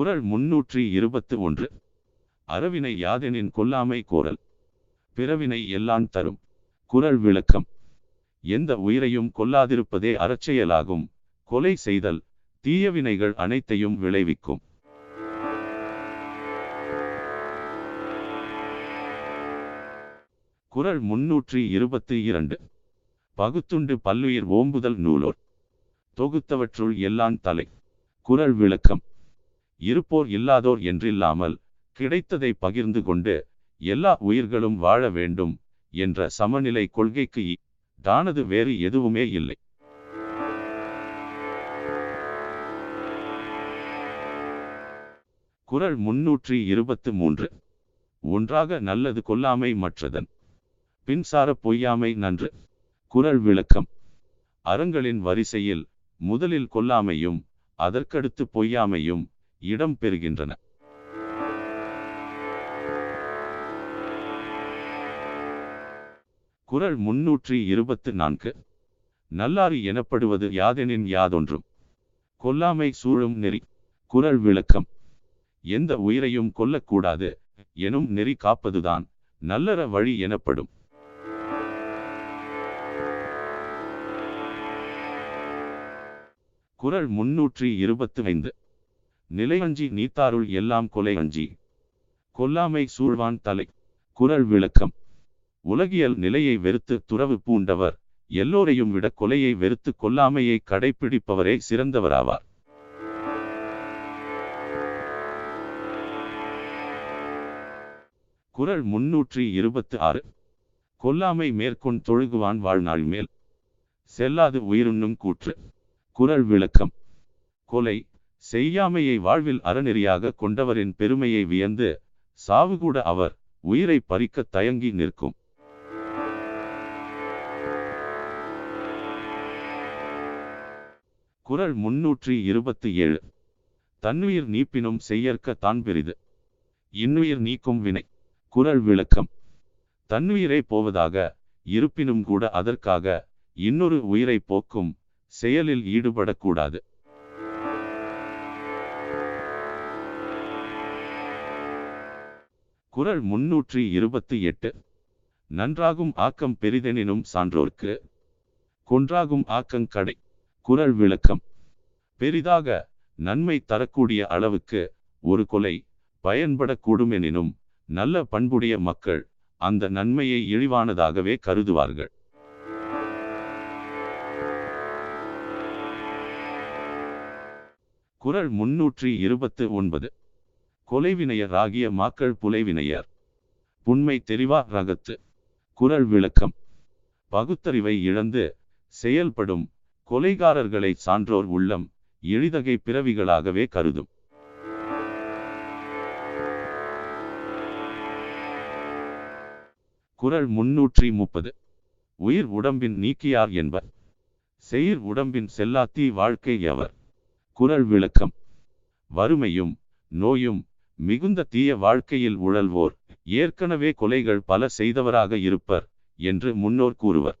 குரல் முன்னூற்றி இருபத்து ஒன்று. அறவினை யாதெனின் கொல்லாமை கோரல். பிறவினை எல்லான் தரும். குரல் விளக்கம். எந்த உயிரையும் கொல்லாதிருப்பதே அறச்செயலாகும். கொலை செய்தல் தீயவினைகள் அனைத்தையும் விளைவிக்கும். குரல் முன்னூற்றி இருபத்தி இரண்டு. பகுத்துண்டு பல்லுயிர் ஓம்புதல் நூலோர். தொகுத்தவற்றுள் எல்லான் தலை. குரல் விளக்கம். இருப்போர் இல்லாதோர் என்றில்லாமல் கிடைத்ததை பகிர்ந்து கொண்டு எல்லா உயிர்களும் வாழ வேண்டும் என்ற சமநிலை கொள்கைக்கு தானது வேறு எதுவுமே இல்லை. குரல் முன்னூற்றி இருபத்து மூன்று. ஒன்றாக நல்லது கொல்லாமை மற்றதன். பின்சார பொய்யாமை நன்று. குரல் விளக்கம். அறங்களின் வரிசையில் முதலில் கொல்லாமையும் அதற்கடுத்து பொய்யாமையும் இடம் பெறுகின்றன. குறள் முன்னூற்றி இருபத்து நான்கு. நல்லாறு எனப்படுவது யாதெனின் யாதொன்றும். கொல்லாமை சூழும் நெறி குரல் விளக்கம். எந்த உயிரையும் கொல்லக்கூடாது எனும் நெறி காப்பதுதான் நல்லற வழி எனப்படும். குறள் முன்னூற்றி இருபத்து ஐந்து. நிலையஞ்சி நீத்தாருள் எல்லாம் கொலை அஞ்சி கொல்லாமை சூழ்வான் தலை குரல் விளக்கம். உலகியல் நிலையை வெறுத்து துறவு பூண்டவர் எல்லோரையும் விட கொலையை வெறுத்து கொல்லாமையை கடைப்பிடிப்பவரே சிறந்தவராவார். குரல் முன்னூற்றி இருபத்து ஆறு. கொல்லாமை மேற்கொண் தொழுகுவான் வாழ்நாள் மேல். செல்லாது உயிருண்ணும் கூற்று. குரல் விளக்கம். கொலை செய்யாமையை வாழ்வில் அறநெறியாக கொண்டவரின் பெருமையை வியந்து சாவுகூட அவர் உயிரை பறிக்க தயங்கி நிற்கும். குறள் முன்னூற்றி இருபத்தி ஏழு. தன்னுயிர் நீப்பினும் செய்யற்க தான் பெரிது. இன்னுயிர் நீக்கும் வினை. குரல் விளக்கம். தன்னுயிரை போவதாக இருப்பினும் கூட அதற்காக இன்னொரு உயிரை போக்கும் செயலில் ஈடுபடக்கூடாது. குரல் முன்னூற்றி இருபத்தி எட்டு. நன்றாகும் ஆக்கம் பெரிதெனினும் சான்றோர்க்கு. கொன்றாகும் ஆக்கங்கடை குரல் விளக்கம். பெரிதாக நன்மை தரக்கூடிய அளவுக்கு ஒரு கொலை பயன்படக்கூடுமெனினும் நல்ல பண்புடைய மக்கள் அந்த நன்மையை இழிவானதாகவே கருதுவார்கள். குரல் முன்னூற்றி இருபத்து ஒன்பது. கொலைவினையர் ஆகிய மாக்கள் புலைவினையர். புண்மை தெரிவா ரகத்து. குரல் விளக்கம். பகுத்தறிவை இழந்து செயல்படும் கொலைகாரர்களை சான்றோர் உள்ளம் எளிதகை பிறவிகளாகவே கருதும். குறள் முன்னூற்றி முப்பது. உயிர் உடம்பின் நீக்கியார் என்பர். செயிர் உடம்பின் செல்லாத்தி வாழ்க்கை எவர். குரல் விளக்கம். வறுமையும் நோயும் மிகுந்த தீய வாழ்க்கையில் உழல்வோர் ஏற்கனவே கொலைகள் பல செய்தவராக இருப்பர் என்று முன்னோர் கூறுவர்.